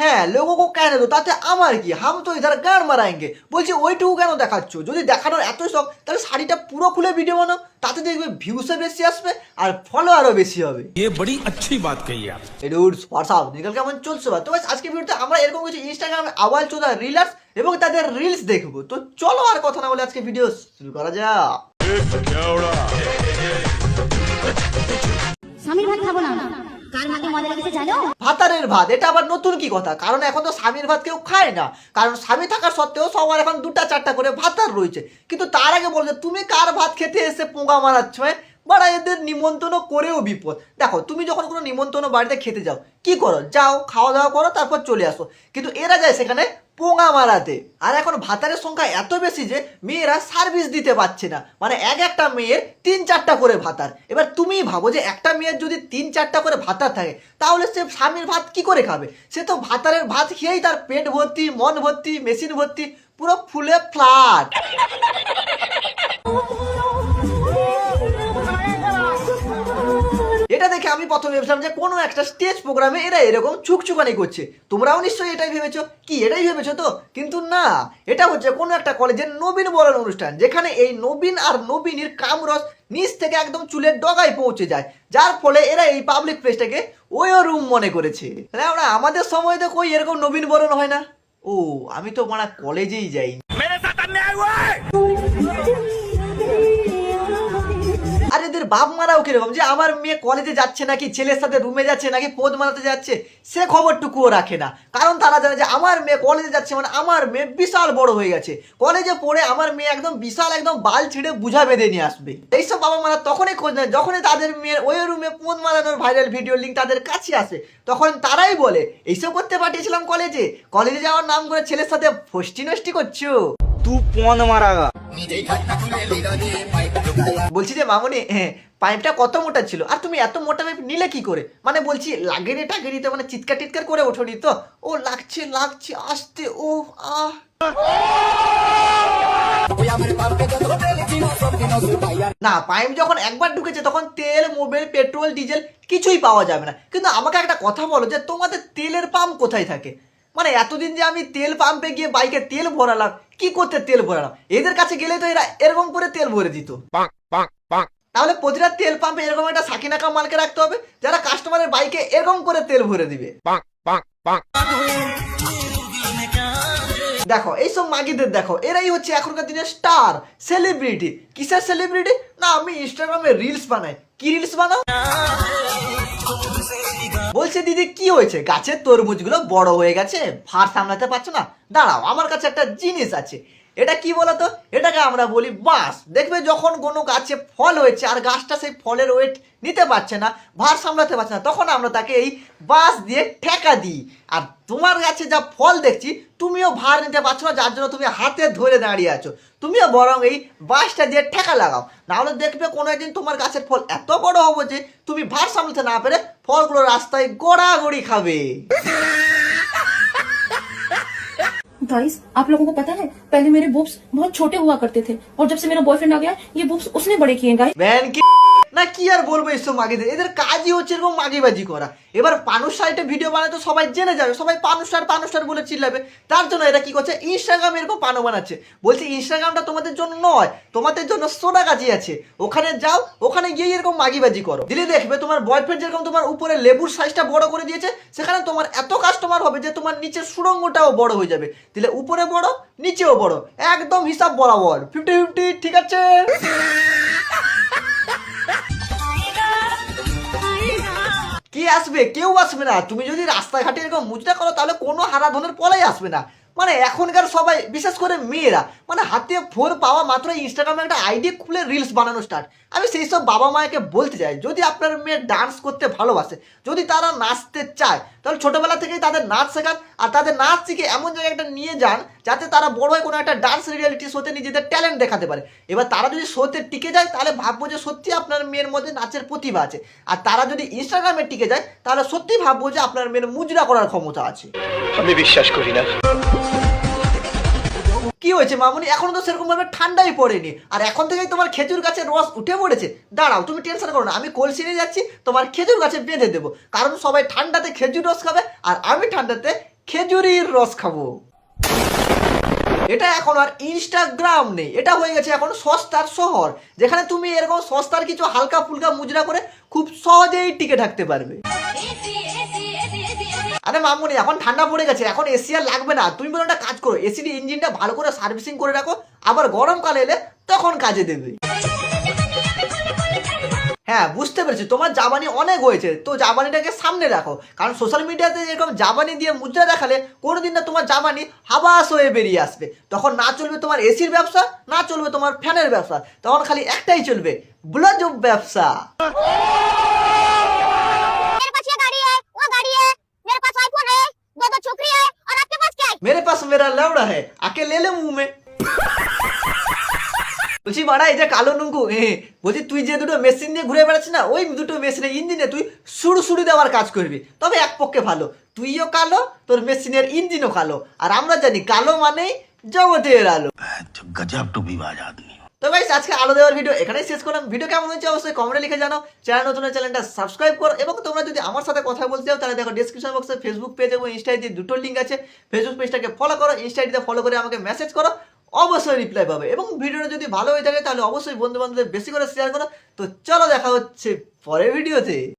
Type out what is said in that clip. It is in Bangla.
হ্যাঁ লোগো কেন দো তাতে আমার কি হাম তো ইধার গান মারায়েঙ্গে বলছি ওইটুকু কেন দেখাচ্ছ যদি দেখানোর এত শখ তাহলে শাড়িটা পুরো খুলে ভিডিও বানাও তাতে দেখবে ভিউসে বেশি আসবে আর ফলো আরও বেশি হবে ये बड़ी अच्छी बात कही आप রুটস হোয়াটসঅ্যাপ নিকাল কেমন চলছে বা তো ব্যাস আজকে ভিডিওতে আমরা এরকম কিছু ইনস্টাগ্রামে আওয়াল চোদা রিলার্স এবং তাদের রিলস দেখবো তো চলো আর কথা না বলে আজকে ভিডিও শুরু করা যাক স্বামীর ভাত খাবো না ভাতারের ভাত, এটা আবার নতুন কি কথা? কারণ এখন তো স্বামীর ভাত কেউ খায় না। কারণ স্বামী থাকার সত্ত্বেও সবার এখন দুটা চারটা করে ভাতার রয়েছে। কিন্তু তার আগে বলছে তুমি কার ভাত খেতে এসে পোঙা মারাচ্ছ হ্যাঁ? বাড়া এদের নিমন্ত্রণ করেও বিপদ। দেখো, তুমি যখন কোনো নিমন্ত্রণ বাড়িতে খেতে যাও, কি করো? যাও খাওয়া দাওয়া করো, তারপর চলে আসো। কিন্তু এরা যায় সেখানে পোঙা মারাতে। আর এখন ভাতারের সংখ্যা এত বেশি যে মেয়েরা সার্ভিস দিতে পারছে না। মানে এক একটা মেয়ের তিন চারটা করে ভাতার। এবার তুমি ভাবো যে একটা মেয়ের যদি তিন চারটা করে ভাতার থাকে, তাহলে সে স্বামীর ভাত কি করে খাবে? সে তো ভাতারের ভাত খেয়েই তার পেট ভর্তি, মন ভর্তি মেশিন ভর্তি, পুরো ফুলে ফ্ল্যাট দেখে আমি প্রথমে ভেবেছিলাম যে কোনো একটা স্টেজ প্রোগ্রামে এরা এরকম চুকচুকানি করছে। তোমরাও নিশ্চয়ই এটাই ভেবেছো? কি, এটাই ভেবেছো তো? কিন্তু না, এটা হচ্ছে কোনো একটা কলেজের নবীন বরণ অনুষ্ঠান, যেখানে এই নবীন আর নবীনের কামরস নিচ থেকে একদম চুলের ডগায় পৌঁছে যায়। যার ফলে এরা এই পাবলিক প্লেসটাকে ওয়ো রুম মনে করেছে। আমরা আমাদের সময় তো কই এরকম নবীন বরণ হয় না? ও, আমি তো মারা কলেজেই যাই বাপ মারাও কীরকম? যে আমার মেয়ে কলেজে যাচ্ছে নাকি, ছেলের সাথে রুমে যাচ্ছে নাকি, পোদ মারাতে যাচ্ছে, সে খবরটুকুও রাখে না। কারণ তারা জানে যে আমার মেয়ে কলেজে যাচ্ছে মানে আমার মেয়ে বিশাল বড় হয়ে গেছে। কলেজে পড়ে আমার মেয়ে একদম বিশাল, একদম বাল ছিঁড়ে বুঝা বেঁধে নিয়ে আসবে। এইসব বাবা মারা তখনই খোঁজ নেয়, যখনই তাদের মেয়ের ওই রুমে পোদ মারানোর ভাইরাল ভিডিও লিঙ্ক তাদের কাছে আসে, তখন তারাই বলে, এইসব করতে পাঠিয়েছিলাম কলেজে কলেজে যাওয়ার নাম করে ছেলের সাথে ফষ্টি নষ্টি করছ। বলছি যে মামনি হ্যাঁ, পাইপটা কত মোটা ছিল? আর তুমি এত মোটা পাইপ নিলে কি করে? মানে বলছি লাগেনি টাগেনি তো মানে চিৎকার টিৎকার করে ওঠোনি তো? ও লাগছে লাগছে আসতে ও আহ। না পাইপ যখন একবার ঢুকেছে তখন তেল মোবাইল পেট্রোল ডিজেল কিছুই পাওয়া যাবে না। কিন্তু আমাকে একটা কথা বলো যে তোমাদের তেলের পাম্প কোথায় থাকে? মানে এতদিন যে আমি তেল পাম্পে গিয়ে বাইকে তেল ভরালাম কি করতে তেল ভরালাম? এদের কাছে গেলে তো এরা এরকম করে তেল ভরে দিত। তাহলে প্রতিটা তেল পাম্পে এরকম একটা সাকিনাকা মালকে রাখতে হবে যারা কাস্টমারের বাইকে এরকম করে তেল ভরে দিবে। দেখো এইসব মাগিদের দেখো এরাই হচ্ছে এখনকার দিনের স্টার সেলিব্রিটি কিসের সেলিব্রিটি না আমি ইনস্টাগ্রামে রিলস বানাই। কি রিলস বানাও? বলছে, দিদি, কি হয়েছে? গাছের তরমুজগুলো বড় হয়ে গেছে? ভার সামলাতে পারছ না? দাঁড়াও, আমার কাছে একটা জিনিস আছে। এটা কি বলতো? এটাকে আমরা বলি বাঁশ। দেখবে যখন কোনো গাছে ফল হয়েছে আর গাছটা সেই ফলের ওয়েট নিতে পারছে না, ভার সামলাতে পারছে না, তখন আমরা তাকে এই বাঁশ দিয়ে ঠেকা দিই। আর তোমার গাছে যা ফল দেখছি, তুমিও ভার নিতে পারছ না, যার জন্য তুমি হাতে ধরে দাঁড়িয়ে আছো। তুমিও বরং এই বাঁশটা দিয়ে ঠেকা লাগাও। নাহলে দেখবে কোনো একদিন তোমার গাছের ফল এত বড় হবে যে, তুমি ভার সামলাতে না পেরে ফলগুলো রাস্তায় গোড়াগড়ি খাবে। गाइस आप लोगों को पता है, पहले मेरे बुब्स बहुत छोटे हुआ करते थे, और जब से मेरा बॉयफ्रेंड आ गया, ये बुब्स उसने बड़े किए गाइस না, কি আর বলব এইসব মাগিদের? এদের কাজই হচ্ছে এরকম মাগিবাজি করা। এবার পানুষ সাইটে ভিডিও বানায় তো সবাই জেনে যাবে, সবাই পানুষার পানুষার বলে চিল্লাবে। তার জন্য এরা কি করছে? ইনস্টাগ্রাম এরকম পানো বানাচ্ছে। বলছে ইনস্টাগ্রামটা তোমাদের জন্য নয়, তোমাদের জন্য সোনা গাছি আছে। ওখানে যাও, ওখানে গিয়ে এরকম মাগিবাজি করো। দিলে দেখবে তোমার বয়ফ্রেন্ড যেরকম তোমার উপরে লেবুর সাইজটা বড় করে দিয়েছে, সেখানে তোমার এত কাস্টমার হবে যে তোমার নিচের সুড়ঙ্গটাও বড় হয়ে যাবে। দিলে উপরে বড়, নিচেও বড়। একদম হিসাব বরাবর। ফিফটি ফিফটি ঠিক আছে? আসবে, কেউ আসবে না। তুমি যদি রাস্তাঘাটে এরকম মুজরা করো, তাহলে কোনো হারাধনের পলাই আসবে না। মানে এখনকার সবাই, বিশেষ করে মেয়েরা মানে হাতে ফোন পাওয়া মাত্র ইনস্টাগ্রামে একটা আইডি খুলে রিলস বানানো স্টার্ট আমি সেই সব বাবা মাকে বলতে চাই, যদি আপনার মেয়ে ডান্স করতে ভালোবাসে, যদি তারা নাচতে চায়, তাহলে ছোটোবেলা থেকেই তাদের নাচ শেখান, আর তাদের নাচ শিখে এমন জায়গায় একটা নিয়ে যান, যাতে তারা বড় হয়ে কোনো একটা ডান্স রিয়ালিটি শোতে নিজেদের ট্যালেন্ট দেখাতে পারে। এবার তারা যদি শোতে টিকে যায়, তাহলে ভাববো যে সত্যি আপনার মেয়ের মধ্যে নাচের প্রতিভা আছে। আর তারা যদি ইনস্টাগ্রামে টিকে যায়, তাহলে সত্যি ভাববো যে আপনার মেয়ের মুজরা করার ক্ষমতা আছে। আমি বিশ্বাস করি না। কি হয়েছে, মামুনি? এখন তো সেরকম ভাবে ঠান্ডাই পড়েনি। আর এখন থেকেই তোমার খেজুর গাছের রস উঠে পড়েছে। দাঁড়াও, তুমি টেনশন করো না। আমি কলসি নিয়ে যাচ্ছি, তোমার খেজুর গাছে বেঁধে দেবো। কারণ সবাই ঠান্ডাতে খেজুর রস খাবে, আর আমি ঠান্ডাতে খেজুরির রস খাব। এটা এখন আর ইনস্টাগ্রাম নেই। এটা হয়ে গেছে এখন সস্তার শহর, যেখানে তুমি এরকম সস্তার কিছু হালকা ফুলকা মুজরা করে খুব সহজেই টিকে থাকতে পারবে। আরে মামুনি, এখন ঠান্ডা পড়ে গেছে, এখন এসি আর লাগবে না। তুমি বলো একটা কাজ করো এসির ইঞ্জিনটা ভালো করে সার্ভিসিং করে রাখো, আবার গরমকাল এলে তখন কাজে দেবে। হ্যাঁ বুঝতে পেরেছি। তোমার জাবানি অনেক হয়েছে, তো জাবানিটাকে সামনে রাখো। কারণ সোশ্যাল মিডিয়াতে এরকম জাবানি দিয়ে মুদ্রা দেখালে কোনোদিন না তোমার জাবানি হাবাস হয়ে বেরিয়ে আসবে। তখন না চলবে তোমার এসির ব্যবসা, না চলবে তোমার ফ্যানের ব্যবসা। তখন খালি একটাই চলবে, ব্লাজ ব্যবসা। मेरे पास मेरा लवड़ा है आके ले ले मुंह में বলছি মারা এই যে কালো নুঙ্কু এ, বলছি তুই যে দুটো মেশিন নিয়ে ঘুরে বেড়াচ্ছিস না ওই দুটো মেশিনের ইঞ্জিনে তুই সুড়ু সুড়ু দেওয়ার কাজ করবি তবে এক পক্ষে ভালো তুইও কালো তোর মেশিনের ইঞ্জিনও কালো আর আমরা জানি কালো মানেই জগতের আলো गजब टू विवाद आदमी তো গাইস আজকে আলো দেওয়ার ভিডিও এখানেই শেষ করলাম। ভিডিও কেমন হয়েছে অবশ্যই কমেন্টে লিখে জানাও। চ্যানেল নতুন চ্যানেলটা সাবস্ক্রাইব করো এবং তোমরা যদি আমার সাথে কথা বলতে চাও, তাহলে দেখো ডিসক্রিপশন বক্সে ফেসবুক পেজ এবং ইনস্টা আইডি দুটো লিঙ্ক আছে। ফেসবুক পেজটাকে ফলো করো ইনস্টা আইডিতে ফলো করে আমাকে মেসেজ করো, অবশ্যই রিপ্লাই পাবে। এবং ভিডিওটা যদি ভালো হয়ে থাকে, তাহলে অবশ্যই বন্ধু বান্ধবদের বেশি করে শেয়ার করো। তো চলো দেখা হচ্ছে পরের ভিডিওতে